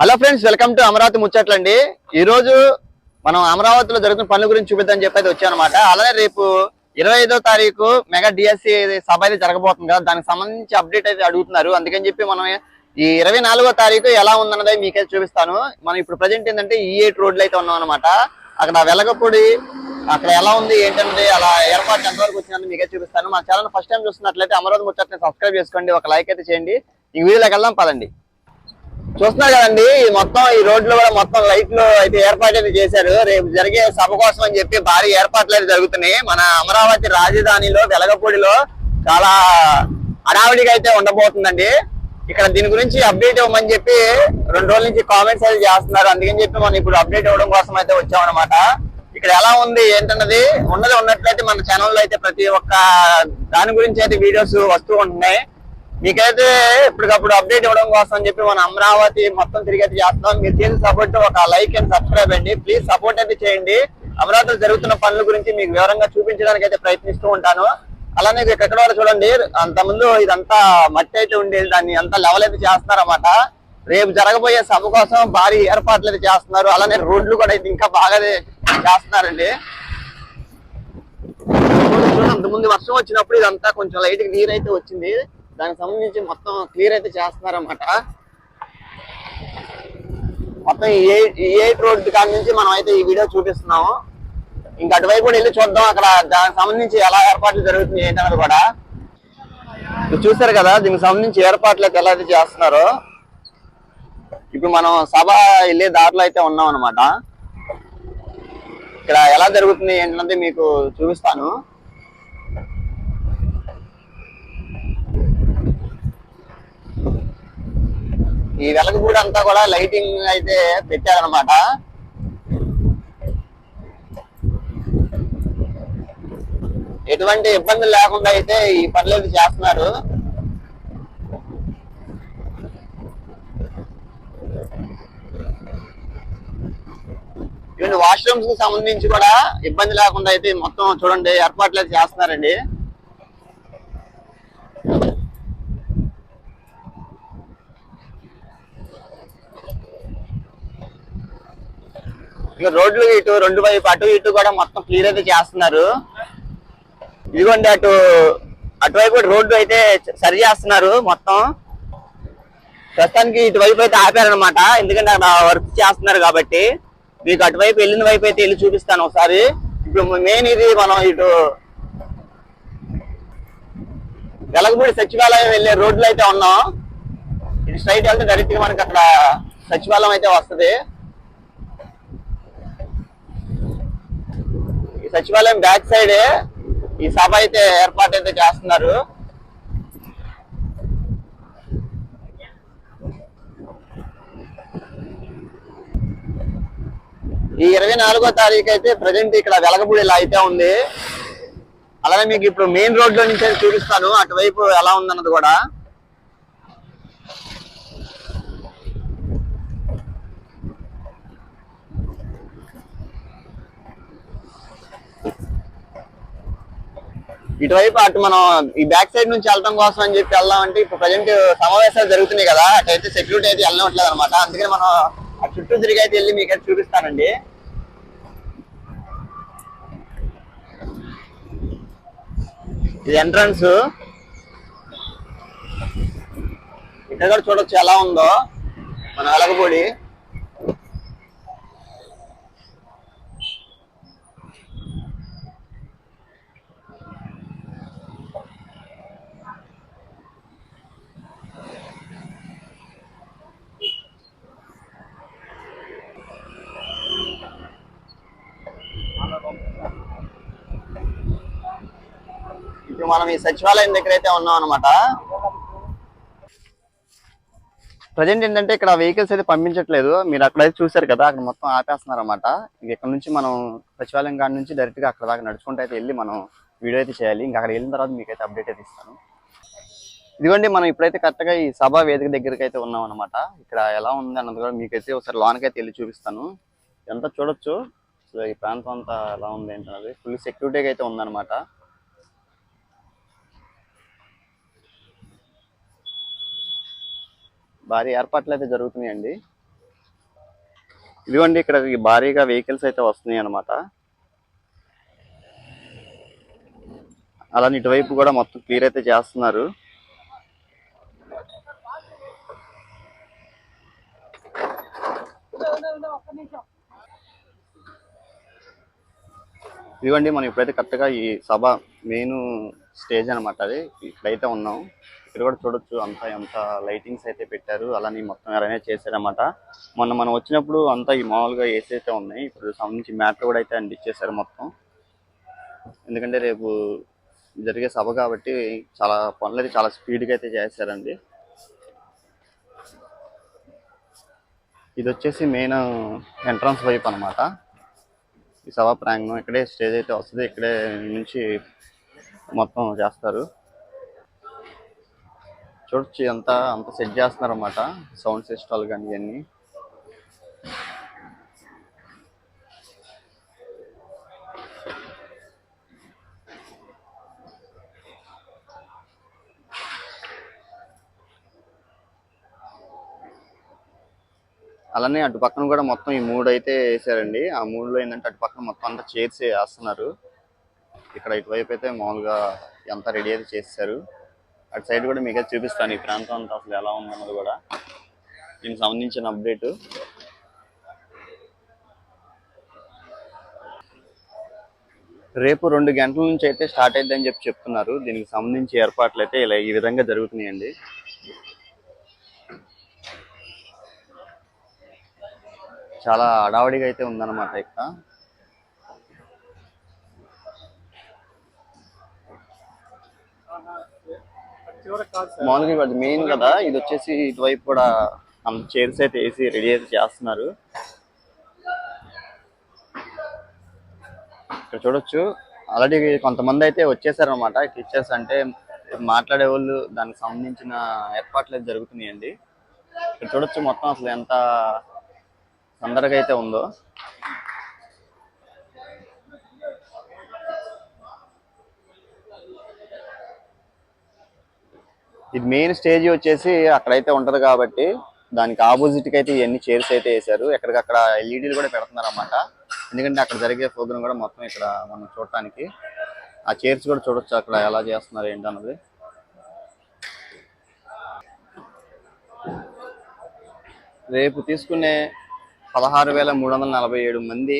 Hello friends welcome to Amaravati ముచ్చట్లండి. ఈ రోజు మనం అమరావతిలో జరుగుతున్న పనుల గురించి చూపిద్దామని చెప్పి అయితే వచ్చానమాట. అలానే రేపు ఇరవై ఐదో తారీఖు మెగా డిఎస్సి సభ అయితే జరగబోతుంది కదా దానికి సంబంధించి అప్డేట్ అయితే అడుగుతున్నారు. అందుకని చెప్పి మనం ఈ ఇరవై నాలుగో తారీఖు ఎలా ఉందన్నది మీకైతే చూపిస్తాను. మనం ఇప్పుడు ప్రజెంట్ ఏంటంటే e ఈ ఎయిట్ రోడ్లు అయితే ఉన్నాం అనమాట అక్కడ వెలగపూడి అక్కడ ఎలా ఉంది ఏంటంటే అలా ఏర్పాటు ఎంతవరకు వచ్చిందని మీకే చూపిస్తాను. మా ఛానల్ ఫస్ట్ టైం చూస్తున్నట్లయితే అమరావతి ముచ్చట్ని సబ్స్క్రైబ్ చేసుకోండి. ఒక లైక్ అయితే చేయండి. ఈ వీడియోలోకి వెళ్దాం పదండి. చూస్తున్నారు కదండి ఈ మొత్తం ఈ రోడ్లు కూడా మొత్తం లైట్లు అయితే ఏర్పాటు అయితే చేశారు. రేపు జరిగే సభ కోసం అని చెప్పి భారీ ఏర్పాట్లు అయితే జరుగుతున్నాయి. మన అమరావతి రాజధానిలో వెలగపూడిలో చాలా హడావిడిగా అయితే ఉండబోతుందండి. ఇక్కడ దీని గురించి అప్డేట్ ఇవ్వమని చెప్పి రెండు రోజుల నుంచి కామెంట్స్ అయితే చేస్తున్నారు. అందుకని చెప్పి మనం ఇప్పుడు అప్డేట్ ఇవ్వడం కోసం అయితే వచ్చామన్నమాట. ఇక్కడ ఎలా ఉంది ఏంటన్నది? ఉన్నది ఉన్నట్లయితే మన ఛానల్లో అయితే ప్రతి ఒక్క దాని గురించి అయితే వీడియోస్ వస్తూ ఉంటున్నాయి. మీకైతే ఇప్పటికప్పుడు అప్డేట్ ఇవ్వడం కోసం అని చెప్పి మన అమరావతి మొత్తం తిరిగి అయితే చేస్తున్నాం. మీరు చేసిన సపోర్ట్ ఒక లైక్ అండ్ సబ్స్క్రైబ్ అండి. ప్లీజ్ సపోర్ట్ అయితే చేయండి. అమరావతిలో జరుగుతున్న పనుల గురించి మీకు వివరంగా చూపించడానికి అయితే ప్రయత్నిస్తూ ఉంటాను. అలానే ఇక్కడ ఎక్కడ వరకు చూడండి. అంత ముందు ఇదంతా మట్టి అయితే ఉండేది. దాన్ని అంతా లెవెల్ అయితే చేస్తున్నారన్నమాట. రేపు జరగబోయే సభ కోసం భారీ ఏర్పాట్లు అయితే చేస్తున్నారు. అలానే రోడ్లు కూడా అయితే ఇంకా బాగా చేస్తున్నారండి. అంతకుముందు వర్షం వచ్చినప్పుడు ఇదంతా కొంచెం లైట్ నీరు అయితే వచ్చింది. దానికి సంబంధించి మొత్తం క్లియర్ అయితే చేస్తున్నారన్నమాట. మొత్తం ఈ ఎయిట్ రోడ్ కాడి నుంచి మనం అయితే ఈ వీడియో చూపిస్తున్నాము. ఇంకా అటువైపు కూడా వెళ్ళి చూద్దాం అక్కడ దానికి సంబంధించి ఎలా ఏర్పాట్లు జరుగుతుంది ఏంటన్నది కూడా. మీరు చూసారు కదా దీనికి సంబంధించి ఏర్పాట్లు అయితే ఎలా అయితే చేస్తున్నారో. ఇప్పుడు మనం సభ వెళ్ళే దారిలో అయితే ఉన్నాం అనమాట ఇక్కడ ఎలా జరుగుతుంది ఏంటన్నది మీకు చూపిస్తాను. ఈ వెలగపూడి అంతా కూడా లైటింగ్ అయితే పెట్టారనమాట ఎటువంటి ఇబ్బందులు లేకుండా అయితే ఈ పనులు చేస్తున్నారు. ఈవెన్ వాష్రూమ్స్కి సంబంధించి కూడా ఇబ్బంది లేకుండా అయితే మొత్తం చూడండి ఏర్పాట్లు అయితే చేస్తున్నారండి. ఇక రోడ్లు ఇటు రెండు వైపు అటు ఇటు కూడా మొత్తం క్లియర్ అయితే చేస్తున్నారు. ఇదిగోండి అటు అటువైపు కూడా రోడ్డు అయితే సరి చేస్తున్నారు మొత్తం. ప్రస్తుతానికి ఇటువైపు అయితే ఆపారనమాట ఎందుకంటే అక్కడ వర్క్ చేస్తున్నారు కాబట్టి. మీకు అటువైపు వెళ్ళిన వైపు అయితే వెళ్ళి చూపిస్తాను ఒకసారి. ఇప్పుడు మెయిన్ ఇది మనం ఇటు వెలగపూడి సచివాలయం వెళ్ళే రోడ్లు అయితే ఉన్నాం. ఇటు స్ట్రైట్ వెళ్తే డైరెక్ట్గా మనకి అక్కడ సచివాలయం అయితే వస్తుంది. ఈ సచివాలయం బ్యాక్ సైడ్ ఈ సభ అయితే ఏర్పాటు అయితే చేస్తున్నారు. ఈ ఇరవై నాలుగో తారీఖు అయితే ప్రజెంట్ ఇక్కడ వెలగపూడి ఇలా అయితే ఉంది. అలానే మీకు ఇప్పుడు మెయిన్ రోడ్లో నుంచి అయితే చూపిస్తాను. అటువైపు ఎలా ఉందన్నది కూడా. ఇటువైపు అటు మనం ఈ బ్యాక్ సైడ్ నుంచి వెళ్ళడం కోసం అని చెప్పి వెళ్దాం అంటే ఇప్పుడు ప్రజెంట్ సమావేశాలు జరుగుతున్నాయి కదా అటైతే సెక్యూరిటీ అయితే వెళ్ళనట్లేదు అనమాట. అందుకని మనం ఆ చుట్టూ తిరిగి అయితే వెళ్ళి మీకు అయితే చూపిస్తానండి. ఇది ఎంట్రన్స్ ఇక్కడ కూడా చూడొచ్చు ఎలా ఉందో. మన వెలగపూడి. ఇప్పుడు మనం ఈ సచివాలయం దగ్గర అయితే ఉన్నాం అనమాట ప్రజెంట్ ఏంటంటే ఇక్కడ వెహికల్స్ అయితే పంపించట్లేదు. మీరు అక్కడైతే చూసారు కదా అక్కడ మొత్తం ఆపేస్తున్నారు అనమాట ఇక్కడ నుంచి మనం సచివాలయం కాడ నుంచి డైరెక్ట్గా అక్కడ దాకా నడుచుకుంటూ అయితే వెళ్ళి మనం వీడియో అయితే చేయాలి. ఇంకా అక్కడ వెళ్ళిన తర్వాత మీకైతే అప్డేట్ అయితే ఇస్తాను. ఇదిగోండి మనం ఇప్పుడైతే కరెక్ట్గా ఈ సభా వేదిక దగ్గరికి అయితే ఉన్నాం అనమాట ఇక్కడ ఎలా ఉంది అన్నది కూడా మీకైతే ఒకసారి లోనకైతే వెళ్ళి చూపిస్తాను. ఎంత చూడొచ్చు. సో ఈ ప్రాంతం అంతా ఎలా ఉంది ఏంటన్నది. ఫుల్ సెక్యూరిటీగా అయితే ఉందన్నమాట. భారీ ఏర్పాట్లు అయితే జరుగుతున్నాయండి. ఇదిగోండి ఇక్కడ భారీగా వెహికల్స్ అయితే వస్తున్నాయి అన్నమాట. అలానే ఇటువైపు కూడా మొత్తం క్లియర్ అయితే చేస్తున్నారు. ఇదిగోండి మనం ఇప్పుడైతే కరెక్ట్గా ఈ సభ మెయిన్ స్టేజ్ అనమాట అది. ఇక్కడైతే ఉన్నాం. ఇక్కడ కూడా చూడొచ్చు. అంతా ఎంత లైటింగ్స్ అయితే పెట్టారు. అలానే మొత్తం అరేంజ్ చేశారన్నమాట. మొన్న మనం వచ్చినప్పుడు అంతా ఈ మామూలుగా ఏసీ అయితే ఉన్నాయి. ఇప్పుడు సంబంధించి మ్యాటర్ కూడా అయితే అందించేశారు మొత్తం. ఎందుకంటే రేపు జరిగే సభ కాబట్టి చాలా పనులు అయితే చాలా స్పీడ్గా అయితే చేశారండి. ఇది వచ్చేసి మెయిన్ ఎంట్రన్స్ వైపు అన్నమాట. ఈ సభా ప్రాంగణం ఇక్కడే స్టేజ్ అయితే వస్తుంది. ఇక్కడే నుంచి మొత్తం చేస్తారు. చూడొచ్చు అంతా అంత సెట్ చేస్తున్నారు అన్నమాట సౌండ్ సిస్టాలు కానీ ఇవన్నీ. అలానే అటు పక్కన కూడా మొత్తం ఈ మూడు అయితే వేసారండి. ఆ మూడులో ఏంటంటే అటు పక్కన మొత్తం అంతా చేర్చి వేస్తున్నారు. ఇక్కడ ఇటువైపు అయితే మామూలుగా ఎంత రెడీ అయితే చేస్తారు అటు సైడ్ కూడా మీకు చూపిస్తాను. ఈ ప్రాంతం అంతా అసలు ఎలా ఉందన్నది కూడా. దీనికి సంబంధించిన అప్డేట్. రేపు రెండు గంటల నుంచి అయితే స్టార్ట్ అయిద్దని చెప్పి చెప్తున్నారు. దీనికి సంబంధించి ఏర్పాట్లు అయితే ఇలా ఈ విధంగా జరుగుతున్నాయండి. చాలా అడావడిగా అయితే ఉందన్నమాట ఇక్కడ. మామూలుగా ఇవాళ మెయిన్ కదా. ఇది వచ్చేసి ఇటువైపు కూడా అంత చైర్స్ అయితే వేసి రెడీ అయితే చేస్తున్నారు. ఇక్కడ చూడొచ్చు. ఆల్రెడీ కొంతమంది అయితే వచ్చేసారనమాట టీచర్స్ అంటే మాట్లాడే వాళ్ళు దానికి సంబంధించిన ఏర్పాట్లు అయితే జరుగుతున్నాయండి. ఇక్కడ చూడొచ్చు మొత్తం అసలు ఎంత సందడిగా అయితే ఉందో. ఇది మెయిన్ స్టేజ్ వచ్చేసి అక్కడైతే ఉంటది కాబట్టి దానికి ఆపోజిట్ అయితే ఇవన్నీ చైర్స్ అయితే వేసారు ఎక్కడికక్కడ ఎల్ఈడీలు కూడా పెడుతున్నారు అన్నమాట ఎందుకంటే అక్కడ జరిగే ప్రోగ్రామ్ కూడా మొత్తం ఇక్కడ మనం చూడటానికి. ఆ చైర్స్ కూడా చూడొచ్చు అక్కడ ఎలా చేస్తున్నారు ఏంటన్నది రేపు తీసుకునే పదహారు వేల మూడు వందల నలభై ఏడు మంది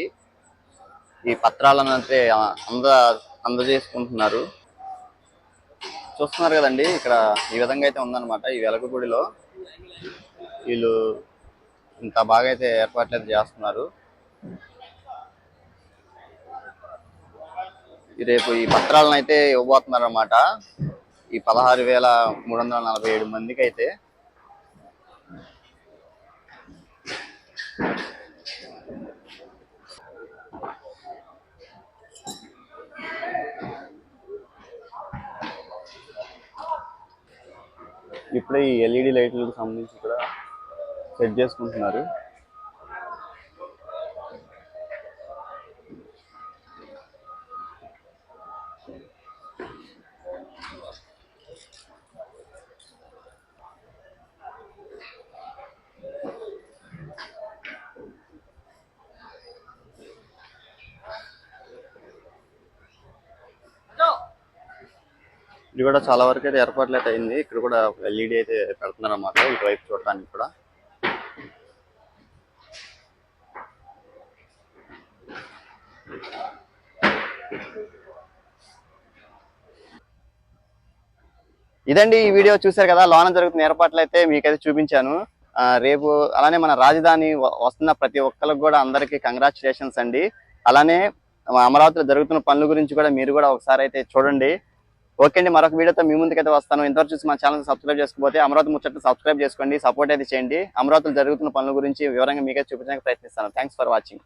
ఈ పత్రాలను అయితే అంద అందజేసుకుంటున్నారు. చూస్తున్నారు కదండి ఇక్కడ ఈ విధంగా అయితే ఉందన్నమాట ఈ వెలగపూడిలో. వీళ్ళు ఇంత బాగా అయితే ఏర్పాట్లు అయితే చేస్తున్నారు. రేపు ఈ పత్రాలను అయితే ఇవ్వబోతున్నారు అన్నమాట ఈ పదహారు వేల మూడు వందల నలభై ఏడు మందికి అయితే ఇప్పుడే ఈ ఎల్ఈడి లైట్లకు సంబంధించి కూడా సెట్ చేసుకుంటున్నారు. ఇది కూడా చాలా వరకు అయితే ఏర్పాట్లు అయితే అయింది. ఇక్కడ కూడా ఎల్ఈడి అయితే పెడుతున్నారు అన్నమాట ఇటువైపు చూడటానికి కూడా. ఇదండి ఈ వీడియో చూసారు కదా లోన జరుగుతున్న ఏర్పాట్లు అయితే మీకైతే చూపించాను. రేపు అలానే మన రాజధాని వస్తున్న ప్రతి ఒక్కరికి కూడా అందరికీ కంగ్రాచులేషన్స్ అండి. అలానే అమరావతిలో జరుగుతున్న పనుల గురించి కూడా మీరు కూడా ఒకసారి అయితే చూడండి. ఓకే అండి మరొక వీడియోతో మీ ముందుకైతే వస్తాను. ఇంతవరకు చూసి మా ఛానల్ సబ్స్క్రైబ్ చేసుకోకపోతే అమరావతి ముచ్చట్లు సబ్స్క్రైబ్ చేసుకోండి సపోర్ట్ అయితే చేయండి. అమరావతిలో జరుగుతున్న పనుల గురించి వివరంగా మీకే చూపించడానికి ప్రయత్నిస్తాను. Thanks for watching